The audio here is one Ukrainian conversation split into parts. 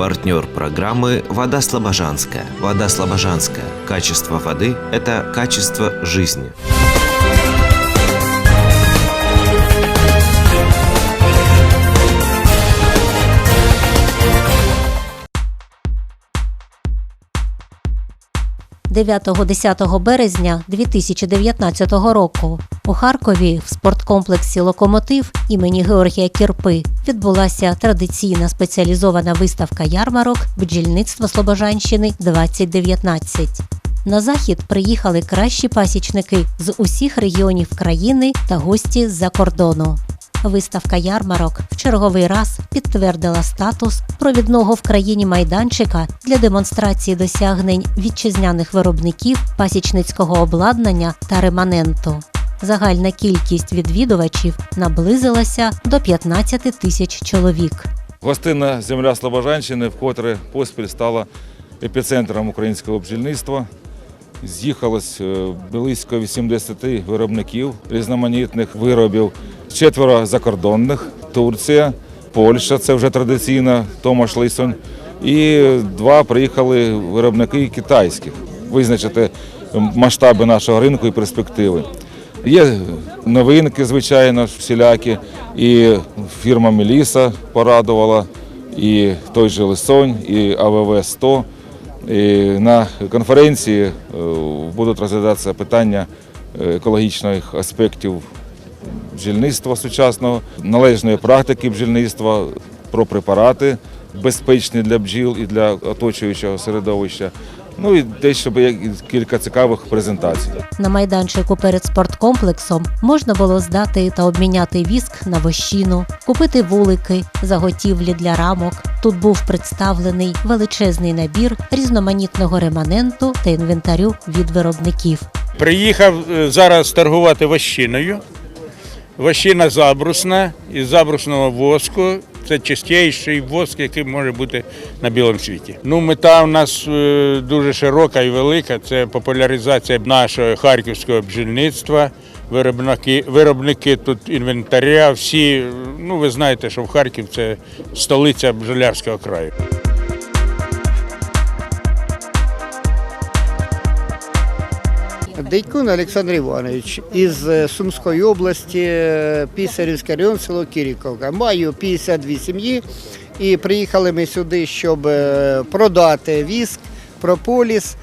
Партнер программы «Вода Слобожанская». Вода Слобожанская. Качество воды – это качество жизни. – 9-10 березня 2019 року у Харкові в спорткомплексі Локомотив імені Георгія Кірпи відбулася традиційна спеціалізована виставка ярмарок бджільництво Слобожанщини 2019. На захід приїхали кращі пасічники з усіх регіонів країни та гості з-за кордону. Виставка ярмарок в черговий раз підтвердила статус провідного в країні майданчика для демонстрації досягнень вітчизняних виробників пасічницького обладнання та реманенту. Загальна кількість відвідувачів наблизилася до 15 тисяч чоловік. Гостинна земля Слобожанщини вкотре поспіль стала епіцентром українського бджільництва. З'їхалось е, близько 80 виробників різноманітних виробів, четверо закордонних Турція, Польща, це вже традиційна Томаш Лисонь, і два приїхали виробники китайських, визначити масштаби нашого ринку і перспективи. Є новинки, звичайно, всілякі, і фірма Меліса порадувала, і той же Лисонь, і АВВ 100 і на конференції е, будуть розглядатися питання е, екологічних аспектів бджільництва сучасного, належної практики бджільництва, про препарати безпечні для бджіл і для оточуючого середовища. Ну і дещо як- кілька цікавих презентацій. На майданчику перед спорткомплексом можна було здати та обміняти віск на вощину, купити вулики, заготівлі для рамок. Тут був представлений величезний набір різноманітного реманенту та інвентарю від виробників. Приїхав е, зараз торгувати вощиною. Вощина забрусна із забрусного воску. Це чистіший воск, який може бути на білому світі. Ну, мета у нас е, дуже широка і велика. Це популяризація нашого харківського бджільництва. Виробники, виробники тут інвентаря. Всі, ну ви знаєте, що в Харків це столиця бджолярського краю. Дядькун Олександр Іванович із е, Сумської області, е, Пісарівський район, село Кіріковка. Маю 52 сім'ї і приїхали ми сюди, щоб е, продати віск, прополіс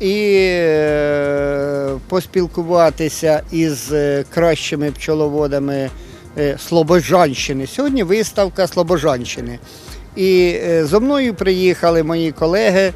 і поспілкуватися із кращими пчеловодами е, Слобожанщини. Сьогодні виставка Слобожанщини. І зо мною приїхали мої колеги.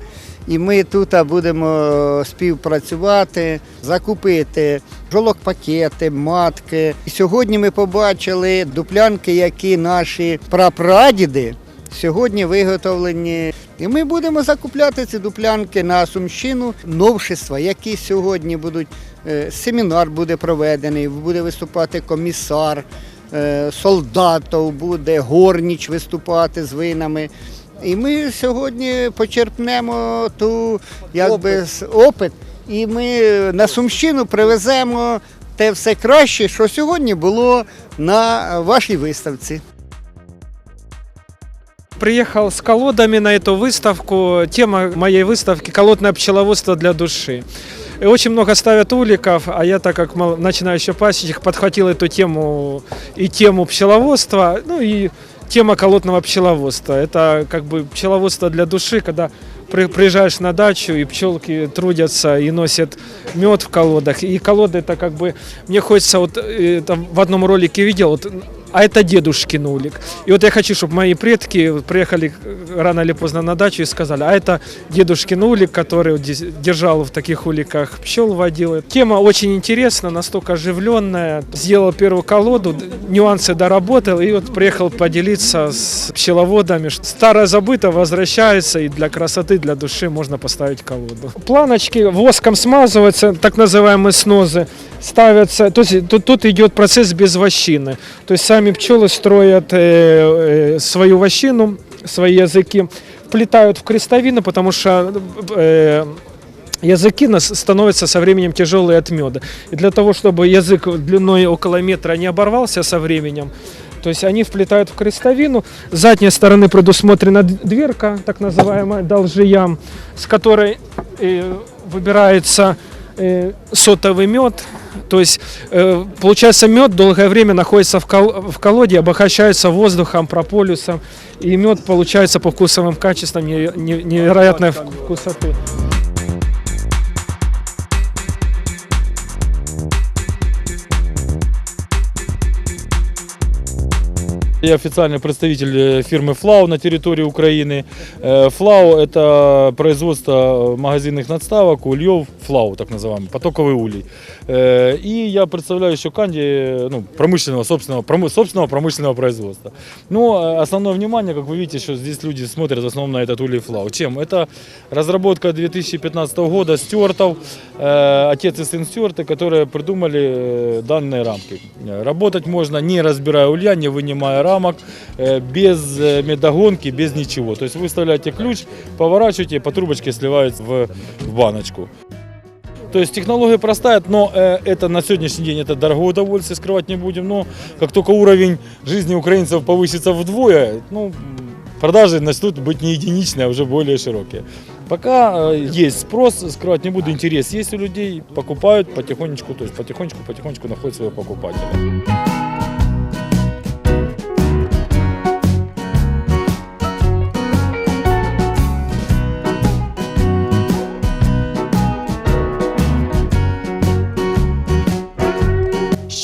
І ми тут будемо співпрацювати, закупити жолок-пакети, матки. І сьогодні ми побачили дуплянки, які наші прапрадіди сьогодні виготовлені. І ми будемо закупляти ці дуплянки на Сумщину, новшества, які сьогодні будуть. е, Семінар буде проведений, буде виступати комісар, е, солдатов, буде горніч виступати з винами. І ми сьогодні почерпнемо ту якби с- опит, і ми на Сумщину привеземо те все краще, що сьогодні було на вашій виставці. Приехал с колодами на эту выставку. Тема моей выставки – колодное пчеловодство для души. И очень много ставят уликов, а я, так как мал- начинающий пасечник, подхватил эту тему и тему пчеловодства, ну и тема колодного пчеловодства. Это как бы пчеловодство для души, когда при- приезжаешь на дачу, и пчелки трудятся и носят мед в колодах. И колоды это как бы, мне хочется, вот э, там в одном ролике видел, вот, а это дедушкин улик. И вот я хочу, чтобы мои предки приехали э, рано или поздно на дачу и сказали, а это дедушкин улик, который держал в таких уликах пчел водил. Тема очень интересна, настолько оживленная. Сделал первую колоду, нюансы доработал и вот приехал поделиться с пчеловодами. Старое забыто возвращается и для красоты, для души можно поставить колоду. Планочки воском смазываются, так называемые снозы, ставятся, то есть тут, тут идет процесс без вощины. То есть сами пчелы строят э, э, свою вощину, свои языки, вплетают в крестовину, потому что э, языки нас- становятся со временем тяжелые от меда. И для того, чтобы язык длиной около метра не оборвался со временем, То есть они вплетают в крестовину. С задней стороны предусмотрена дверка, так называемая должиям, с которой э, выбирается э, сотовый мед. То есть, э, получается, мед долгое время находится в, кол- в колоде, обогащается воздухом, прополисом, и мед получается по вкусовым качествам неверо- не- невероятной вкусоты. Я официальный представитель э, фирмы «Флау» на территории Украины. Э, «Флау» – это производство магазинных надставок, ульев, «Флау» так называемый, потоковый улей. Э, И я представляю еще Канди э, ну, промышленного, собственного, промо- собственного промышленного производства. Но э, основное внимание, как вы видите, что здесь люди смотрят в основном на этот улей «Флау». Чем? Это разработка 2015 года стюартов, э, отец и сын стюарты, которые придумали данные рамки. Работать можно не разбирая улья, не вынимая рамок, без медогонки, без ничего. То есть вы вставляете ключ, поворачиваете, по трубочке сливается в, в баночку. То есть технология простая, но э, это на сегодняшний день это дорогое удовольствие, скрывать не будем. Но как только уровень жизни украинцев повысится вдвое, ну, м, продажи начнут быть не единичные, а уже более широкие. Пока э, есть спрос, скрывать не буду, интерес есть у людей, покупают потихонечку, то есть потихонечку, потихонечку находят своего покупателя.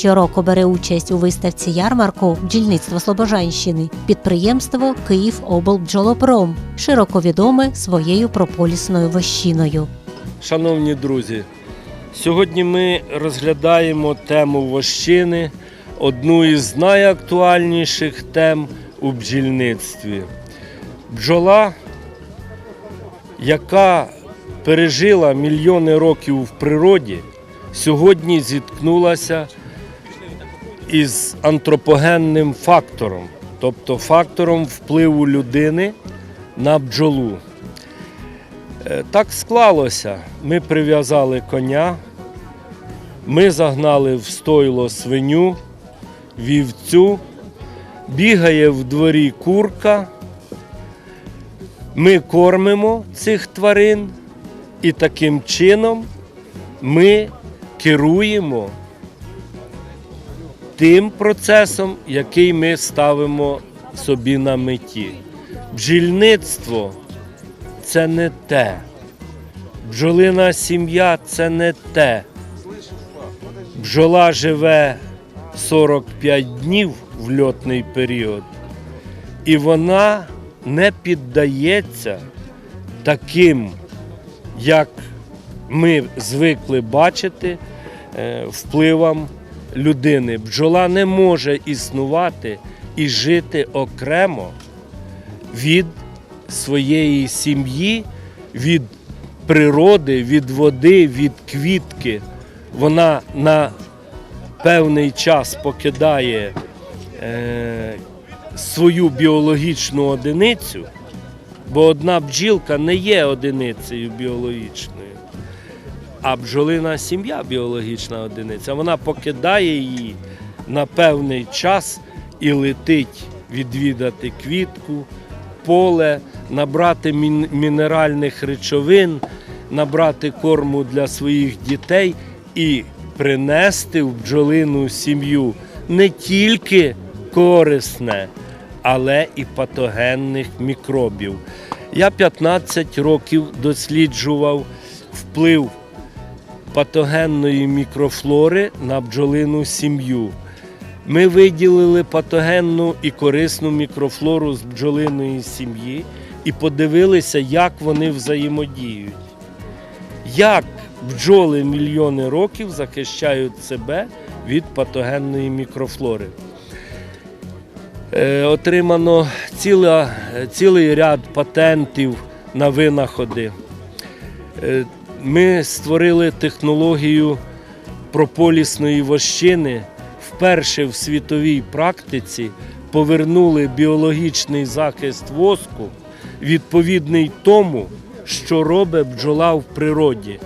Щороку бере участь у виставці ярмарку бджільництво Слобожанщини, підприємство Київоблбджолопром, широко відоме своєю прополісною вощиною. Шановні друзі, сьогодні ми розглядаємо тему вощини, одну із найактуальніших тем у бджільництві. Бджола, яка пережила мільйони років в природі, сьогодні зіткнулася із антропогенним фактором, тобто фактором впливу людини на бджолу. Е, Так склалося. Ми прив'язали коня, ми загнали в стойло свиню, вівцю, бігає в дворі курка. Ми кормимо цих тварин і таким чином ми керуємо тим процесом, який ми ставимо собі на меті. Бджільництво це не те. Бджолина сім'я це не те. Бджола живе 45 днів в льотний період, і вона не піддається таким, як ми звикли бачити, е, впливам людини. Бджола не може існувати і жити окремо від своєї сім'ї, від природи, від води, від квітки. Вона на певний час покидає е, свою біологічну одиницю, бо одна бджілка не є одиницею біологічною. А бджолина сім'я біологічна одиниця. Вона покидає її на певний час і летить відвідати квітку, поле, набрати мінеральних речовин, набрати корму для своїх дітей і принести в бджолину сім'ю не тільки корисне, але і патогенних мікробів. Я 15 років досліджував вплив патогенної мікрофлори на бджолину сім'ю. Ми виділили патогенну і корисну мікрофлору з бджолиної сім'ї і подивилися, як вони взаємодіють. Як бджоли мільйони років захищають себе від патогенної мікрофлори. Е, отримано ціла, цілий ряд патентів на винаходи. Е, ми створили технологію прополісної вощини. Вперше в світовій практиці повернули біологічний захист воску, відповідний тому, що робить бджола в природі.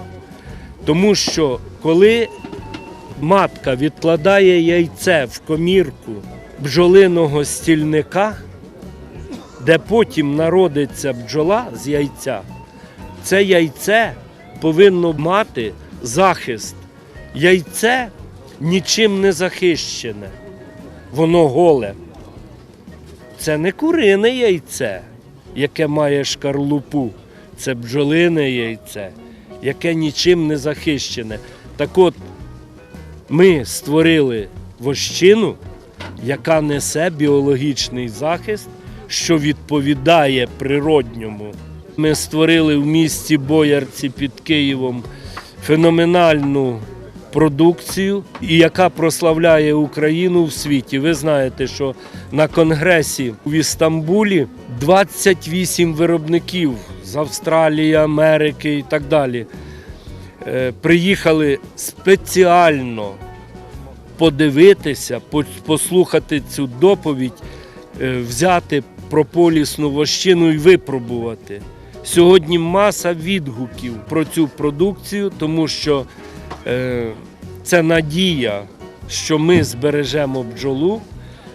Тому що коли матка відкладає яйце в комірку бджолиного стільника, де потім народиться бджола з яйця, це яйце повинно мати захист. Яйце нічим не захищене, воно голе. Це не курине яйце, яке має шкарлупу, це бджолине яйце, яке нічим не захищене. Так от, ми створили вощину, яка несе біологічний захист, що відповідає природньому. Ми створили в місті Боярці під Києвом феноменальну продукцію, яка прославляє Україну в світі. Ви знаєте, що на конгресі в Істамбулі 28 виробників з Австралії, Америки і так далі е, приїхали спеціально подивитися, послухати цю доповідь, е, взяти прополісну вощину і випробувати. Сьогодні маса відгуків про цю продукцію, тому що е, це надія, що ми збережемо бджолу,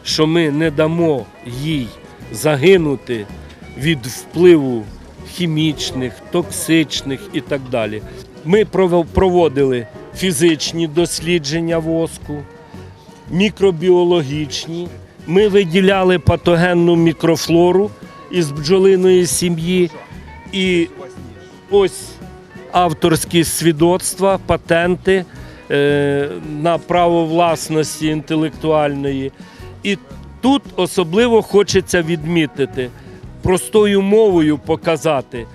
що ми не дамо їй загинути від впливу хімічних, токсичних і так далі. Ми проводили фізичні дослідження воску, мікробіологічні. Ми виділяли патогенну мікрофлору із бджолиної сім'ї. І ось авторські свідоцтва, патенти е, на право власності інтелектуальної. І тут особливо хочеться відмітити, простою мовою показати,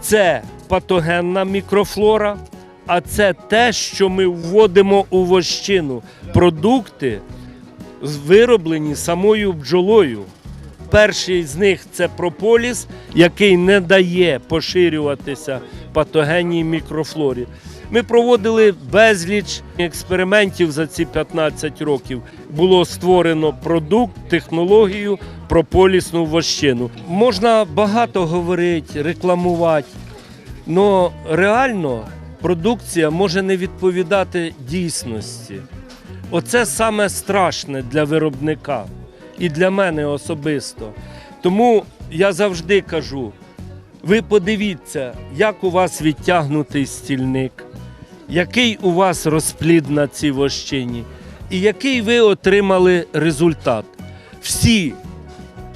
це патогенна мікрофлора, а це те, що ми вводимо у вощину. Продукти вироблені самою бджолою. Перший з них це прополіс, який не дає поширюватися патогенній мікрофлорі. Ми проводили безліч експериментів за ці 15 років. Було створено продукт, технологію прополісну вощину. Можна багато говорити, рекламувати, але реально продукція може не відповідати дійсності. Оце саме страшне для виробника і для мене особисто. Тому я завжди кажу: ви подивіться, як у вас відтягнутий стільник, який у вас розплід на цій вощині, і який ви отримали результат. Всі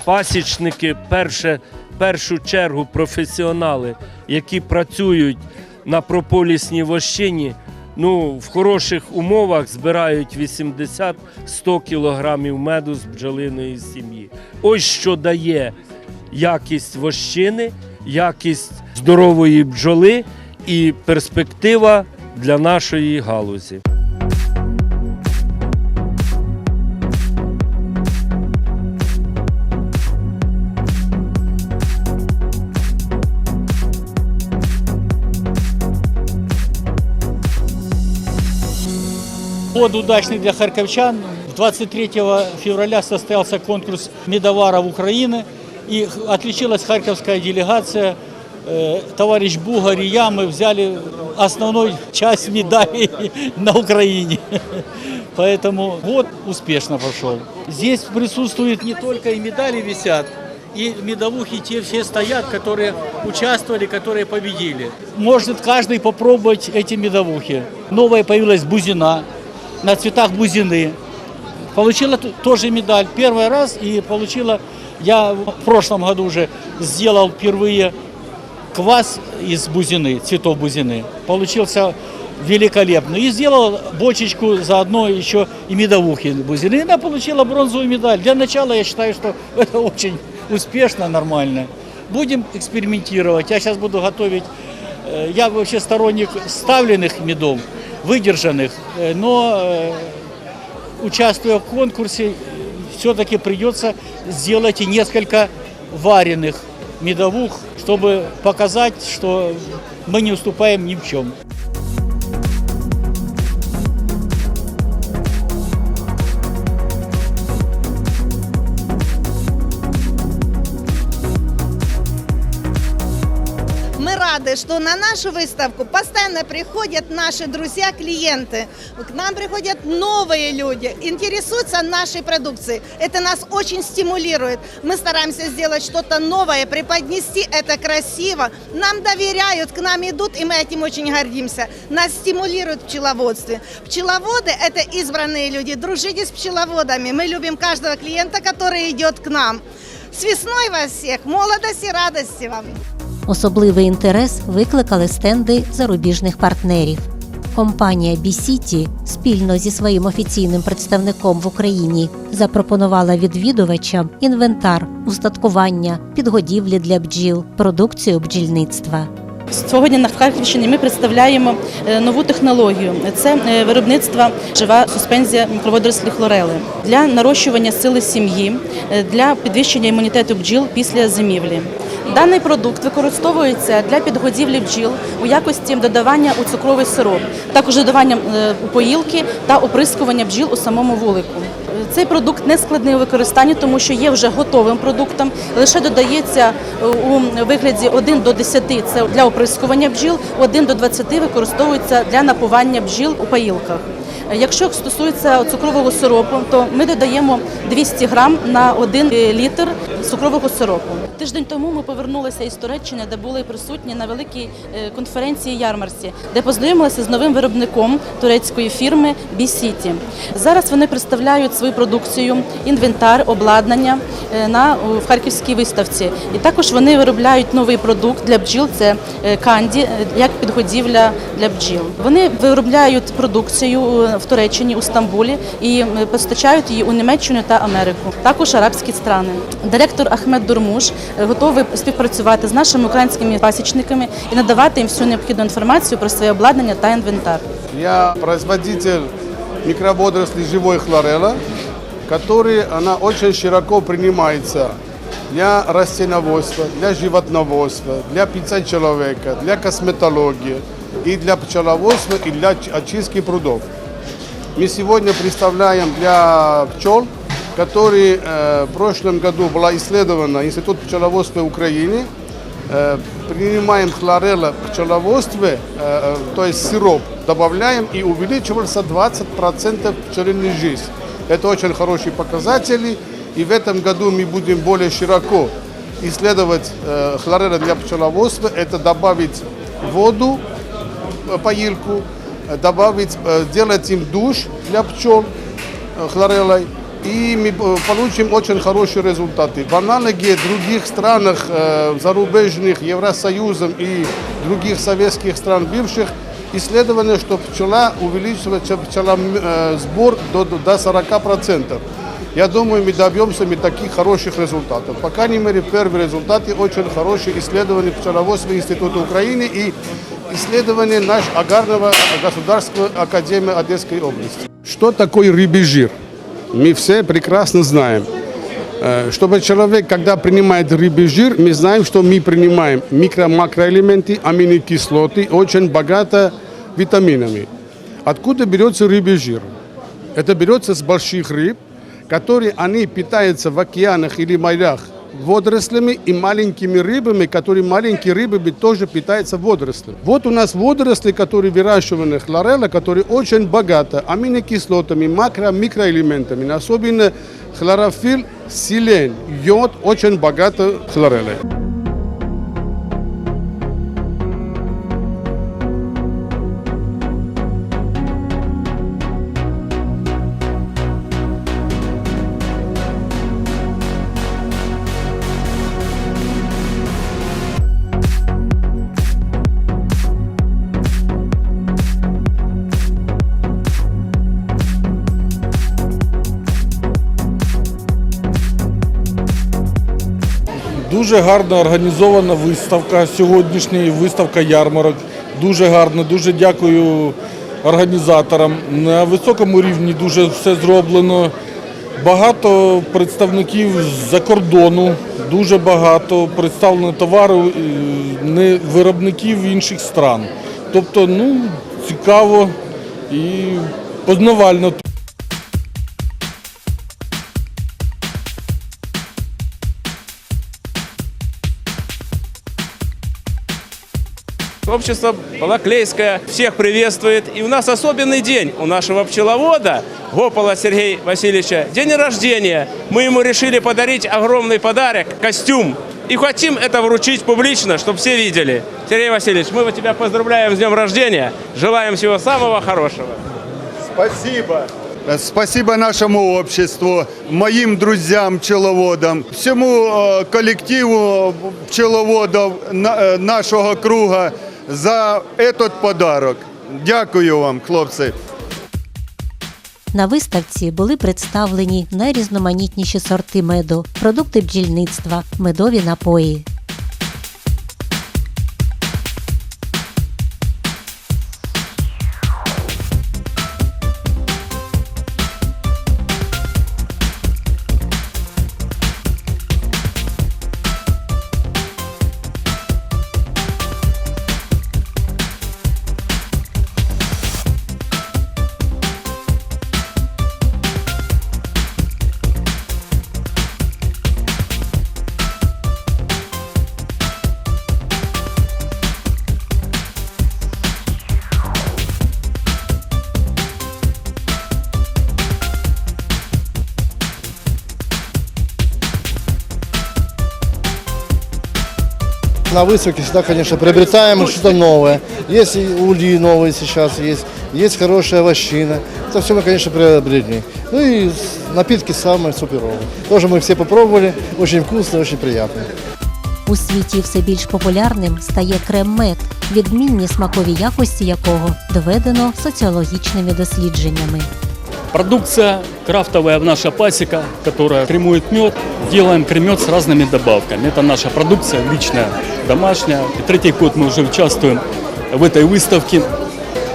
пасічники, перше, першу чергу професіонали, які працюють на прополісній вощині, ну, в хороших умовах збирають 80-100 кілограмів меду з бджолиної сім'ї. Ось що дає якість вощини, якість здорової бджоли і перспектива для нашої галузі. Год удачный для харьковчан. 23 февраля состоялся конкурс медоваров Украины. И отличилась харьковская делегация. Э, Товарищ Бугар и я, мы взяли основную часть медалей на Украине. Поэтому год успешно прошел. Здесь присутствует не только и медали висят, и медовухи те все стоят, которые участвовали, которые победили. Может каждый попробовать эти медовухи. Новая появилась бузина, на цветах бузины. Получила тоже медаль первый раз и получила, я в прошлом году уже сделал впервые квас из бузины, цветов бузины. Получился великолепно. И сделал бочечку заодно еще и медовухи бузины. И она получила бронзовую медаль. Для начала я считаю, что это очень успешно, нормально. Будем экспериментировать. Я сейчас буду готовить. э, Я вообще сторонник ставленных медов, выдержанных, э, но э, участвуя в конкурсе, все-таки придется сделать и несколько вареных медовух, чтобы показать, что мы не уступаем ни в чем. Рады, что на нашу выставку постоянно приходят наши друзья, клиенты. К нам приходят новые люди, интересуются нашей продукцией. Это нас очень стимулирует. Мы стараемся сделать что-то новое, преподнести это красиво. Нам доверяют, к нам идут, и мы этим очень гордимся. Нас стимулируют в пчеловодстве. Пчеловоды – это избранные люди. Дружите с пчеловодами. Мы любим каждого клиента, который идет к нам. С весной вас всех! Молодости, радости вам! Особливий інтерес викликали стенди зарубіжних партнерів. Компанія B-City спільно зі своїм офіційним представником в Україні запропонувала відвідувачам інвентар, устаткування, підгодівлі для бджіл, продукцію бджільництва. Сьогодні на Харківщині ми представляємо е, нову технологію. Це е, виробництво жива суспензія мікроводорослі хлорели для нарощування сили сім'ї, е, для підвищення імунітету бджіл після зимівлі. Даний продукт використовується для підгодівлі бджіл у якості додавання у цукровий сироп, також додавання у поїлки та оприскування бджіл у самому вулику. Цей продукт не складний у використанні, тому що є вже готовим продуктом. Лише додається е, у вигляді 1 до 10 – це для оприскування бджіл, 1 до 20 використовується для напування бджіл у поїлках. Якщо стосується цукрового сиропу, то ми додаємо 200 грам на 1 літр цукрового сиропу. Тиждень тому ми повернулися із Туреччини, де були присутні на великій е, конференції ярмарці, де познайомилися з новим виробником турецької фірми B-City. Зараз вони представляють свою продукцію, інвентар, обладнання е, на в харківській виставці. І також вони виробляють новий продукт для бджіл. Це е, канді, як підгодівля для бджіл. Вони виробляють продукцію в Туреччині у Стамбулі і е, постачають її у Німеччину та Америку, також арабські страни. Директор Ахмед Дурмуш е, готовий співпрацювати з нашими українськими пасічниками і надавати їм всю необхідну інформацію про своє обладнання та інвентар. Я производитель микроводорослей живой хлорелла, который она широко принимается для растениеводства, для животноводства, для питания человека, для косметологии и для пчеловодства и для очистки прудов. Мы сегодня представляем для пчел, который э, в прошлом году была исследована Институт пчеловодства Украины. Э, принимаем хлорелла в пчеловодстве, э, э, то есть сироп, добавляем и увеличивался 20% пчелиной жизнь. Это очень хорошие показатели. И в этом году мы будем более широко исследовать э, хлорелла для пчеловодства. Это добавить воду, э, поилку, добавить, э, сделать им душ для пчел э, хлореллой, и мы э, получим очень хорошие результаты. В аналоге других странах, э, зарубежных, Евросоюзом и других советских стран бывших, исследовано, что пчела увеличивается пчела, э, сбор до до 40%. Я думаю, мы добьемся мы таких хороших результатов. По крайней мере, первые результаты очень хорошие исследования пчеловодства Института Украины и исследования наш Агарного государственной академии Одесской области. Что такое рыбий жир? Мы все прекрасно знаем. Э, Чтобы человек, когда принимает рыбий жир, мы знаем, что мы принимаем микро-макроэлементы, аминокислоты, очень богато витаминами. Откуда берется рыбий жир? Это берется с больших рыб, которые они питаются в океанах или морях водорослями и маленькими рыбами, которые маленькие рыбы тоже питаются водорослями. Вот у нас водоросли, которые выращиваны хлорелла, которые очень богаты аминокислотами, макро- микроэлементами, особенно хлорофилл, селен, йод очень богато хлореллой. Дуже гарно організована виставка сьогоднішня, виставка ярмарок. Дуже гарно, дуже дякую організаторам. На високому рівні дуже все зроблено. Багато представників з-за кордону, дуже багато представлено товару е, не виробників інших стран. Тобто, ну, цікаво і познавально. Общество Балаклейское всех приветствует. И у нас особенный день у нашего пчеловода Гопола Сергея Васильевича. День рождения. Мы ему решили подарить огромный подарок – костюм. И хотим это вручить публично, чтобы все видели. Сергей Васильевич, мы тебя поздравляем с днем рождения. Желаем всего самого хорошего. Спасибо. Спасибо нашему обществу, моим друзьям пчеловодам, всему э, коллективу пчеловодов э, нашого круга за этот подарок. Дякую вам, хлопці. На виставці були представлені найрізноманітніші сорти меду, продукти бджільництва, медові напої. На выставке всегда, конечно, приобретаем что-то новое. Есть и ульи новые сейчас есть, есть хорошая овощина. Это все мы, конечно, приобрели. Ну и с- напитки самые суперовые. Тоже мы все попробовали. Очень вкусно, очень приятно. У світі все більш популярним стає крем-мед, відмінні смакові якості якого доведено соціологічними дослідженнями. Продукция крафтовая наша пасека, которая кремует мед. Делаем кремет с разными добавками. Это наша продукция личная, домашняя. И третий год мы уже участвуем в этой выставке.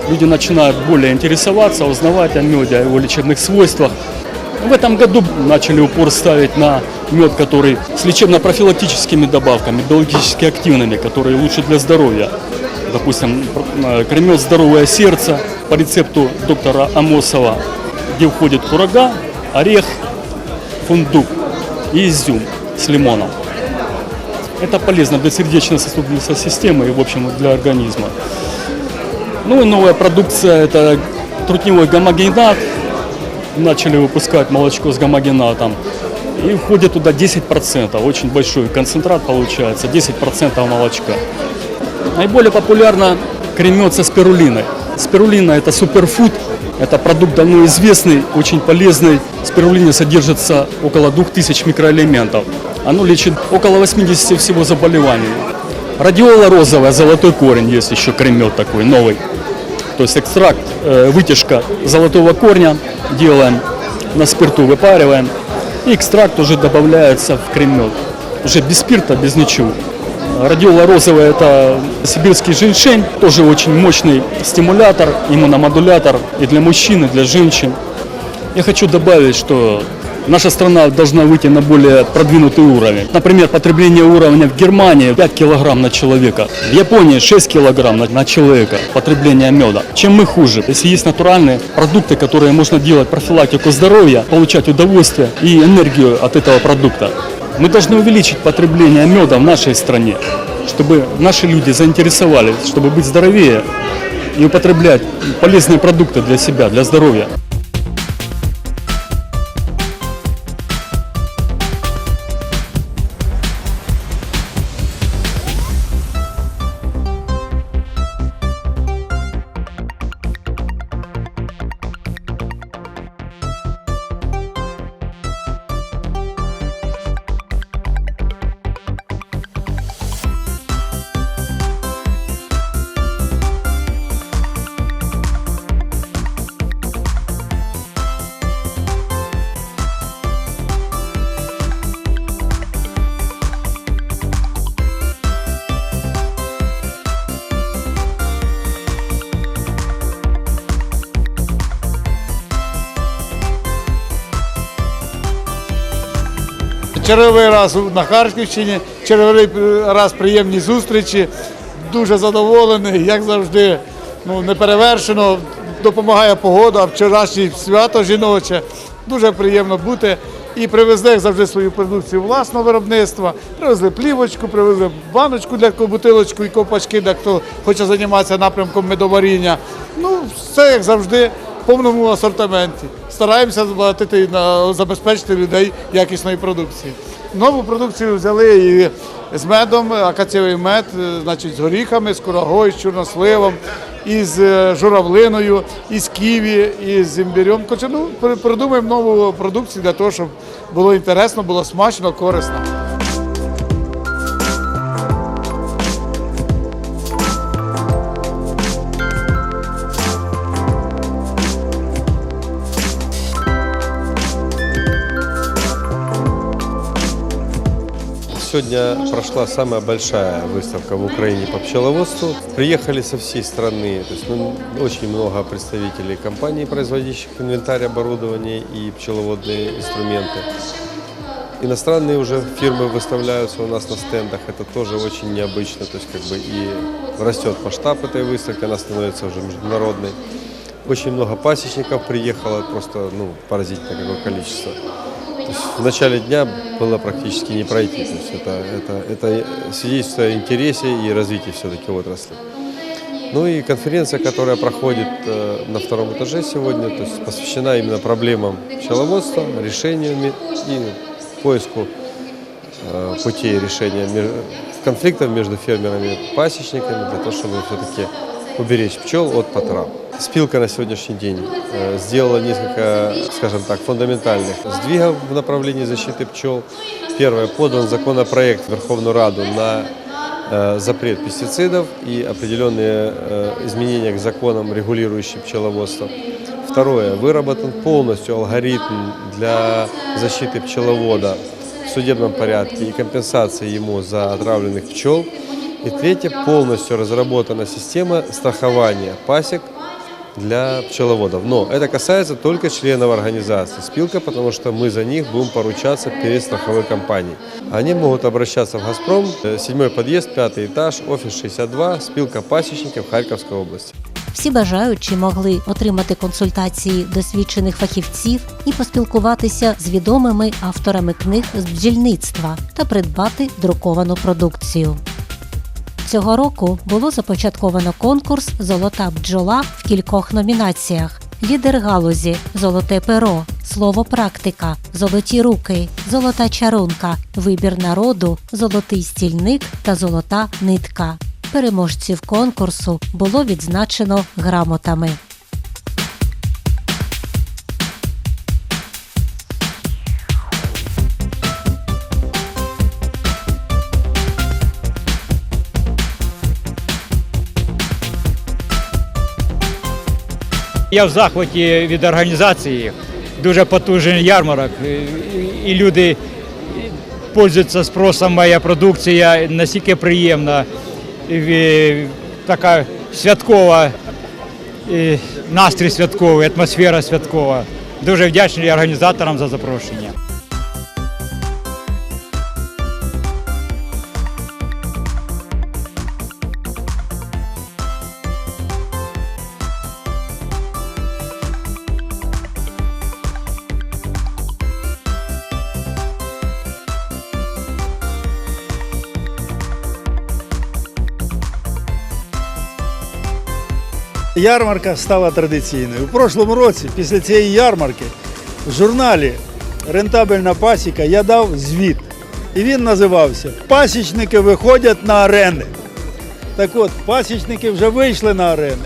Люди начинают более интересоваться, узнавать о меде, о его лечебных свойствах. В этом году начали упор ставить на мед, который с лечебно-профилактическими добавками, биологически активными, которые лучше для здоровья. Допустим, э, кремет «Здоровое сердце» по рецепту доктора Амосова, где входит курага, орех, фундук и изюм с лимоном. Это полезно для сердечно-сосудистой системы и, в общем, для организма. Ну и новая продукция – это трутневой гомогенат. Начали выпускать молочко с гомогенатом. И входит туда 10%, очень большой концентрат получается, 10% молочка. Наиболее популярно кремет со спирулиной. Спирулина – это суперфуд, это продукт давно известный, очень полезный. Спирулине содержится около 2000 микроэлементов. Оно лечит около 80 всего заболеваний. Радиола розовая, золотой корень, есть еще кремет такой новый. То есть экстракт, э, вытяжка золотого корня делаем, на спирту выпариваем. И экстракт уже добавляется в кремет. Уже без спирта, без ничего. Радиола розовая – это сибирский женьшень, тоже очень мощный стимулятор, иммуномодулятор и для мужчин, и для женщин. Я хочу добавить, что наша страна должна выйти на более продвинутый уровень. Например, потребление уровня в Германии 5 килограмм на человека, в Японии 6 килограмм на, на человека потребление меда. Чем мы хуже? Если есть натуральные продукты, которые можно делать профилактику здоровья, получать удовольствие и энергию от этого продукта, мы должны увеличить потребление меда в нашей стране, чтобы наши люди заинтересовались, чтобы быть здоровее и употреблять полезные продукты для себя, для здоровья. Черговий раз на Харківщині, черговий раз приємні зустрічі. Дуже задоволений, як завжди, ну неперевершено. Допомагає погода, а вчорашнє свято жіноче. Дуже приємно бути. і привезли як завжди свою продукцію власного виробництва. Привезли плівочку, привезли баночку для бутилочку і ковпачки, для хто хоче займатися напрямком медоваріння. Ну, все як завжди. В повному асортименті. Стараємося збагатити на забезпечити людей якісної продукції. Нову продукцію взяли і з медом, акацієвий мед, е, значить, з горіхами, з курагою, з чорносливом, із е, журавлиною, із ківі, із. Коротше, ну, придумаємо нову продукцію для того, щоб було інтересно, було смачно, корисно. Сегодня прошла самая большая выставка в Украине по пчеловодству. Приехали со всей страны, то есть ну, очень много представителей компаний, производящих инвентарь, оборудование и пчеловодные инструменты. Иностранные уже фирмы выставляются у нас на стендах, это тоже очень необычно, то есть как бы и растет масштаб этой выставки, она становится уже международной. Очень много пасечников приехало, просто ну, поразительно какое количество. Есть в начале дня было практически не пройти. То есть это, это, это свидетельствует о интересе и развитии все-таки отрасли. Ну и конференция, которая проходит э, на втором этаже сегодня, то есть посвящена именно проблемам пчеловодства, решению ми- и поиску э, путей решения конфликтов между фермерами и пасечниками для того, чтобы все-таки уберечь пчел от потрав. Спилка на сегодняшний день э, сделала несколько, скажем так, фундаментальных сдвигов в направлении защиты пчел. Первое, подан законопроект в Верховную Раду на э, запрет пестицидов и определенные э, изменения к законам, регулирующим пчеловодство. Второе, выработан полностью алгоритм для защиты пчеловода в судебном порядке и компенсации ему за отравленных пчел. И третье, полностью разработана система страхования пасек для пчеловодов. Но это касается только членов организации «Спилка», потому что мы за них будем поручаться перед страховой компанией. Они могут обращаться в «Газпром», э, седьмой подъезд, пятый этаж, офис 62, «Спилка пасечников» Харьковской области. Всі бажаючі могли отримати консультації досвідчених фахівців і поспілкуватися з відомими авторами книг з бджільництва та придбати друковану продукцію. Цього року було започатковано конкурс Золота бджола в кількох номінаціях: лідер галузі, золоте перо, слово практика, золоті руки, золота чарунка, вибір народу, золотий стільник та золота нитка. Переможців конкурсу було відзначено грамотами. Я в захваті від організації. Дуже потужний ярмарок. І- люди пользуються спросом моя продукція. Настільки приємна, така святкова, настрій святковий, атмосфера святкова. Дуже вдячний організаторам за запрошення. Ярмарка стала традиційною. У прошлому році, після цієї ярмарки, в журналі Рентабельна пасіка я дав звіт. І він називався Пасічники виходять на арени. Так от, пасічники вже вийшли на арени.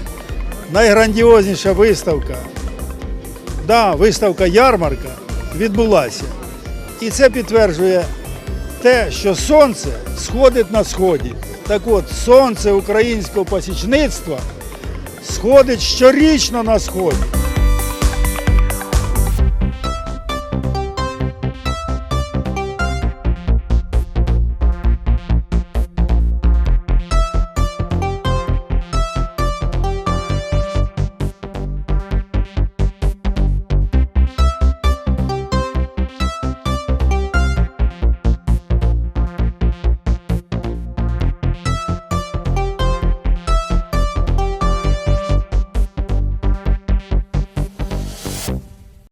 Найграндіозніша виставка, да, виставка ярмарка відбулася. І це підтверджує те, що сонце сходить на сході. Так от, сонце українського пасічництва сходить щорічно на сході.